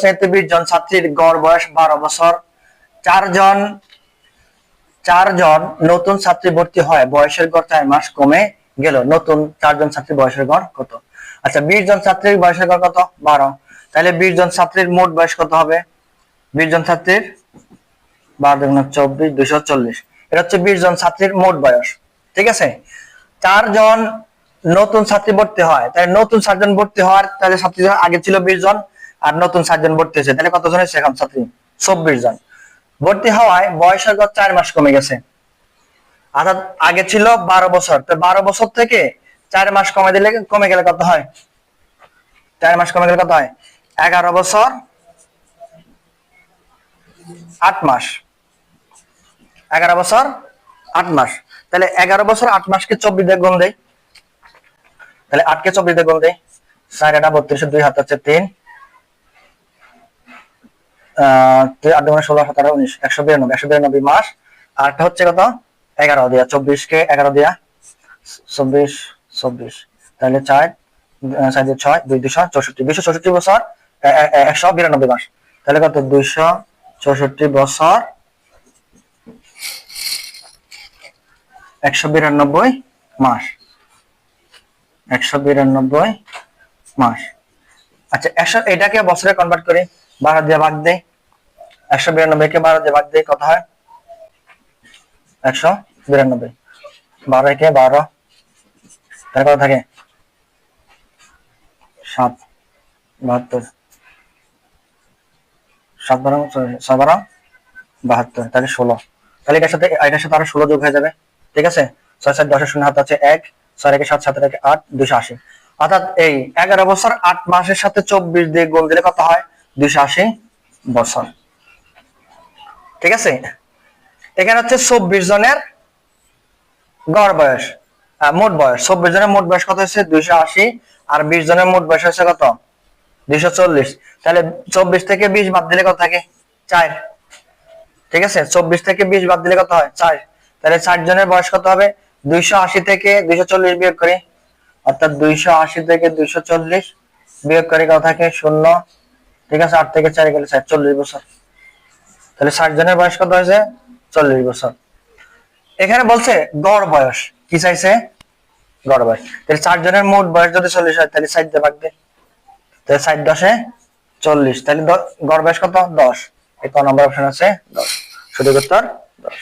শ্রেণীতে জন ছাত্রীর গড় বয়স বারো বছর। চারজন চারজন নতুন ছাত্রী ভর্তি হয়, বয়সের গড় চার মাস কমে গেল। নতুন চারজন ছাত্রী বয়সের গড় কত? আচ্ছা বিশ জন ছাত্রীর বয়সের গড় কত? বারো। তাহলে বিশ জন ছাত্রীর মোট বয়স কত হবে? বিশ জন ছাত্রীর বারো চব্বিশ, দুইশো চল্লিশ। এটা হচ্ছে বিশ জন ছাত্রীর মোট বয়স। ঠিক আছে? চারজন নতুন ছাত্রী ভর্তি হয়। তাহলে নতুন চারজন ভর্তি হওয়ার তাহলে ছাত্রী আগে ছিল বিশ জন আর নতুন চারজন ভর্তি হয়েছে, তাহলে কতজন হয়েছে এখন ছাত্রী? চব্বিশ জন। ভর্তি হওয়ায় বয়সের গড় চার মাস কমে গেছে। অর্থাৎ আগে ছিল বারো বছর, তো বারো বছর থেকে চার মাস কমে দিলে কমে গেলে কত হয়? চার মাস কমে গেলে কত হয়? এগারো বছর, আট মাস। এগারো বছর, আট মাস। তাহলে এগারো বছর, আট মাসকে চব্বিশ দিয়ে গুণ দেয় তাহলে আটকে চব্বিশ দিয়ে গুণ দেয় চার আটা বত্রিশ, দুই হাত হচ্ছে তিন। দুগুণে ষোলো সতেরো উনিশ একশো বিরানব্বই একশো বিরানব্বই মাস। আর একটা হচ্ছে কত? এগারো দিয়া চব্বিশ কে এগারো দিয়া চব্বিশ চব্বিশ। তাহলে চার আহ, চার ছয় দুই দুশো চৌষট্টি। দুইশো চৌষট্টি বছর একশো বিরানব্বই মাস। তাহলে কত? দুইশো চৌষট্টি বছর একশো বিরানব্বই মাস। একশো বিরানব্বই মাস। আচ্ছা একশো এটাকে বছরে কনভার্ট করি। বারো দিয়ে ভাগ দেই। একশো বিরানব্বই কে বারো দিয়ে ভাগ দেই কত হয়। একশো বিরানব্বই। বারো কে বারো। তাহলে কত থাকে? সাত। বাহাত্তর। সাত বারো, ছয় বারো, বাহাত্তর। তাহলে ষোলো। তাহলে এটার সাথে এটার সাথে আরও ষোলো যোগ হয়ে যাবে। ঠিক আছে? ছয়, সাত, দশের শূন্য, হাত আছে এক। ছয়, একে সাত সাত আট, দুইশো আশি। অর্থাৎ এই এগারো বছর আট মাসের সাথে চব্বিশ দিয়ে গোল দিলে কত হয়? দুইশো আশি বছর। ঠিক আছে? এখানে হচ্ছে চব্বিশ জনের গড় বয়স মোট বয়স। চব্বিশ জনের মোট বয়স কত হচ্ছে আশি। আর বিশ জনের মোট বয়স হচ্ছে কত? চল্লিশ। তাহলে চব্বিশ থেকে বিশ বাদ দিলে কত থাকে? চার। ঠিক আছে? চব্বিশ থেকে বিশ বাদ দিলে কত হয়? চার। তাহলে জনের বয়স কত হবে? দুইশো আশি থেকে দুইশো চল্লিশ বিয়োগ করি। অর্থাৎ দুইশো আশি থেকে দুইশো চল্লিশ বিয়োগ করে কত থাকে? শূন্য। ঠিক আছে, আট থেকে চার গেলে চার চল্লিশ বছর। তাহলে ষাট জনের বয়স কত হয়েছে? চল্লিশ বছর। এখানে বলছে গড় বয়স। কি চাইছে? গড় বয়স। তাহলে চার জনের মোট বয়স যদি চল্লিশ হয়, তাহলে ষাট দিয়ে ভাগ দে। তাহলে ষাট দশে চল্লিশ। তাহলে গড় বয়স কত? দশ। এই ক নম্বর অপশন আছে? দশ। সঠিক উত্তর? দশ।